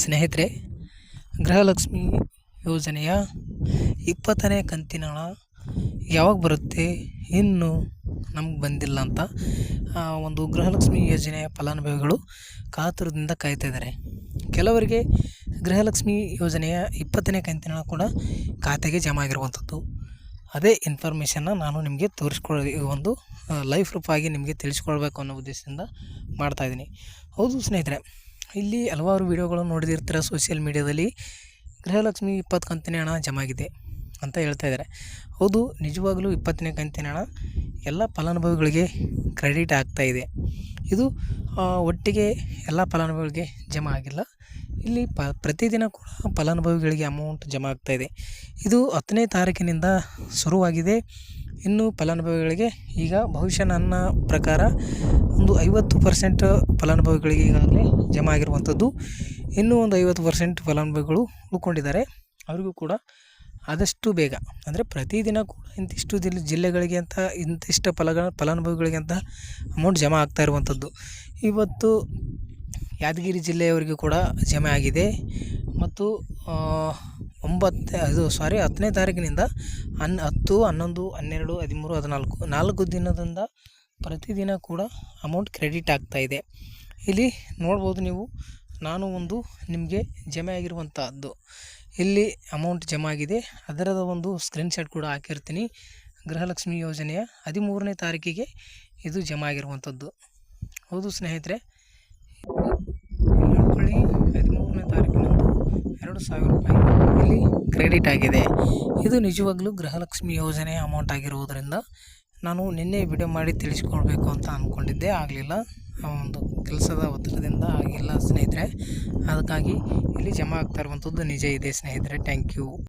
ಸ್ನೇಹಿತರೆ, ಗೃಹಲಕ್ಷ್ಮಿ ಯೋಜನೆಯ ಇಪ್ಪತ್ತನೇ ಕಂತಿನ ಹಣ ಯಾವಾಗ ಬರುತ್ತೆ, ಇನ್ನು ನಮ್ಗೆ ಬಂದಿಲ್ಲ ಅಂತ ಒಂದು ಗೃಹಲಕ್ಷ್ಮಿ ಯೋಜನೆಯ ಫಲಾನುಭವಿಗಳು ಕಾತುರದಿಂದ ಕಾಯ್ತಾ ಇದ್ದಾರೆ ಕೆಲವರಿಗೆ ಗೃಹಲಕ್ಷ್ಮಿ ಯೋಜನೆಯ ಇಪ್ಪತ್ತನೇ ಕಂತಿನ ಹಣ ಕೂಡ ಖಾತೆಗೆ ಜಮಾ ಆಗಿರುವಂಥದ್ದು ಅದೇ ಇನ್ಫಾರ್ಮೇಷನ್ನ ನಾನು ನಿಮಗೆ ತೋರಿಸ್ಕೊಳ್ಳೋ ಒಂದು ಲೈಫ್ ರೂಪಾಗಿ ನಿಮಗೆ ತಿಳಿಸ್ಕೊಳ್ಬೇಕು ಅನ್ನೋ ಉದ್ದೇಶದಿಂದ ಮಾಡ್ತಾಯಿದ್ದೀನಿ ಹೌದು ಸ್ನೇಹಿತರೆ ಇಲ್ಲಿ ಹಲವಾರು ವಿಡಿಯೋಗಳನ್ನು ನೋಡಿದಿರ್ತೀರ ಸೋಷಿಯಲ್ ಮೀಡ್ಯಾದಲ್ಲಿ ಗೃಹಲಕ್ಷ್ಮಿ ಇಪ್ಪತ್ತು ಕಂತಿನ ಹಣ ಜಮಾಗಿದೆ ಅಂತ ಹೇಳ್ತಾ ಇದ್ದಾರೆ. ಹೌದು, ನಿಜವಾಗಲೂ ಇಪ್ಪತ್ತನೇ ಕಂತಿನ ಹಣ ಎಲ್ಲ ಫಲಾನುಭವಿಗಳಿಗೆ ಕ್ರೆಡಿಟ್ ಆಗ್ತಾ ಇದೆ. ಇದು ಒಟ್ಟಿಗೆ ಎಲ್ಲ ಫಲಾನುಭವಿಗಳಿಗೆ ಜಮಾ ಆಗಿಲ್ಲ. ಇಲ್ಲಿ ಪ, ಪ್ರತಿದಿನ ಕೂಡ ಫಲಾನುಭವಿಗಳಿಗೆ ಅಮೌಂಟ್ ಜಮಾ ಆಗ್ತಾಯಿದೆ ಇದೆ. ಇದು ಹತ್ತನೇ ತಾರೀಕಿನಿಂದ ಶುರುವಾಗಿದೆ. ಇನ್ನು ಫಲಾನುಭವಿಗಳಿಗೆ ಈಗ ಬಹುಶಃ ನನ್ನ ಪ್ರಕಾರ ಒಂದು ಐವತ್ತು ಪರ್ಸೆಂಟ್ ಫಲಾನುಭವಿಗಳಿಗೆ ಈಗಾಗಲೇ ಜಮಾ ಆಗಿರುವಂಥದ್ದು. ಇನ್ನೂ ಒಂದು ಐವತ್ತು ಪರ್ಸೆಂಟ್ ಫಲಾನುಭವಿಗಳು ಉಳ್ಕೊಂಡಿದ್ದಾರೆ. ಅವರಿಗೂ ಕೂಡ ಆದಷ್ಟು ಬೇಗ. ಅಂದರೆ ಪ್ರತಿದಿನ ಕೂಡ ಇಂತಿಷ್ಟು ಜಿಲ್ಲೆ ಜಿಲ್ಲೆಗಳಿಗೆ ಅಂತ ಇಂತಿಷ್ಟು ಫಲಗಳ ಫಲಾನುಭವಿಗಳಿಗೆ ಅಂತ ಅಮೌಂಟ್ ಜಮಾ ಆಗ್ತಾ ಇರುವಂಥದ್ದು. ಇವತ್ತು ಯಾದಗಿರಿ ಜಿಲ್ಲೆಯವರಿಗೂ ಕೂಡ ಜಮೆ ಆಗಿದೆ. ಮತ್ತು ಒಂಬತ್ತು, ಅದು ಸಾರಿ ಹತ್ತನೇ ತಾರೀಕಿನಿಂದ ಹನ್, ಹತ್ತು, ಹನ್ನೊಂದು, ಹನ್ನೆರಡು, ಹದಿಮೂರು, ಹದಿನಾಲ್ಕು, ನಾಲ್ಕು ದಿನದಿಂದ ಪ್ರತಿದಿನ ಕೂಡ ಅಮೌಂಟ್ ಕ್ರೆಡಿಟ್ ಆಗ್ತಾ ಇದೆ. ಇಲ್ಲಿ ನೋಡ್ಬೋದು ನೀವು, ನಾನು ಒಂದು ನಿಮಗೆ ಜಮೆ ಆಗಿರುವಂಥದ್ದು ಇಲ್ಲಿ ಅಮೌಂಟ್ ಜಮೆ ಆಗಿದೆ. ಅದರದ ಒಂದು ಸ್ಕ್ರೀನ್ಶಾಟ್ ಕೂಡ ಹಾಕಿರ್ತೀನಿ. ಗೃಹಲಕ್ಷ್ಮಿ ಯೋಜನೆಯ ಹದಿಮೂರನೇ ತಾರೀಕಿಗೆ ಇದು ಜಮಾ ಆಗಿರುವಂಥದ್ದು ಹೌದು ಸ್ನೇಹಿತರೆ ನೋಡ್ಕೊಳ್ಳಿ ಹದಿಮೂರನೇ ತಾರೀಕಿನಂದು ಎರಡು ಸಾವಿರ ರೂಪಾಯಿ ಇಲ್ಲಿ ಕ್ರೆಡಿಟ್ ಆಗಿದೆ. ಇದು ನಿಜವಾಗ್ಲೂ ಗೃಹಲಕ್ಷ್ಮಿ ಯೋಜನೆ ಅಮೌಂಟ್ ಆಗಿರುವುದರಿಂದ ನಾನು ನಿನ್ನೆ ವಿಡಿಯೋ ಮಾಡಿ ತಿಳಿಸ್ಕೊಳ್ಬೇಕು ಅಂತ ಅಂದ್ಕೊಂಡಿದ್ದೆ ಆಗಲಿಲ್ಲ. ಒಂದು ಕೆಲಸದ ಒತ್ತಡದಿಂದ ಆಗಿಲ್ಲ ಸ್ನೇಹಿತರೆ. ಅದಕ್ಕಾಗಿ ಇಲ್ಲಿ ಜಮಾ ಆಗ್ತಾ ಇರುವಂಥದ್ದು ನಿಜ ಇದೆ ಸ್ನೇಹಿತರೆ. Thank you